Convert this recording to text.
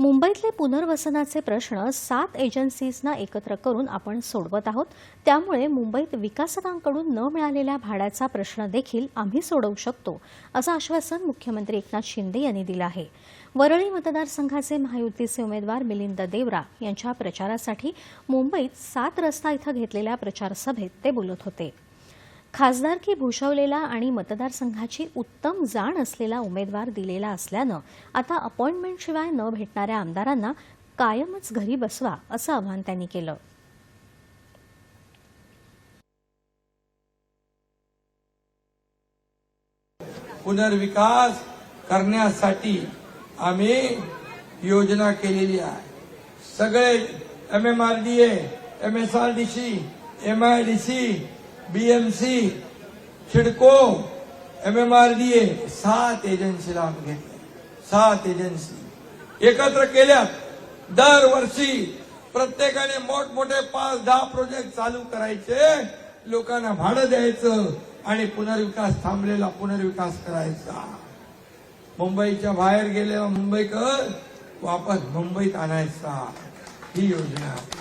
मुंबईतले पुनर्वसनाचे प्रश्न सात एजन्सीजना एकत्र करून आपण सोडवत आहोत. त्यामुळे मुंबईत विकासकांकडून न मिळालेल्या भाड्याचा प्रश्न देखील आम्ही सोडवू शकतो असं आश्वासन मुख्यमंत्री एकनाथ शिंदे यांनी दिलं आहे. वरळी मतदारसंघाचे महायुतीचे उमेदवार मिलिंद देवरा यांच्या प्रचारासाठी मुंबईत सात रस्ता इथं घेतलेल्या प्रचारसभेत ते बोलत होते. खासदारकी भूषवलेला आणि मतदारसंघाची उत्तम जाण असलेला उमेदवार दिलेला असल्यानं आता अपॉइंटमेंटशिवाय न भेटणाऱ्या आमदारांना कायमच घरी बसवा असं आवाहन त्यांनी केलं. पुनर्विकास करण्यासाठी आम्ही योजना केलेली आहे. सगळे M M R D M S R D C M I D C BMC CIDCO M M R D A सात एजन्सीला आम्ही घेतले. सात एजन्सी. एकत्र केल्यात दरवर्षी प्रत्येकाने मोठमोठे पाच दहा प्रोजेक्ट चालू करायचे. लोकांना भाडं द्यायचं आणि पुनर्विकास थांबलेला पुनर्विकास करायचा. मुंबईच्या बाहेर गेलेला मुंबईकर वापस मुंबईत आणायचा. ही योजना आहे.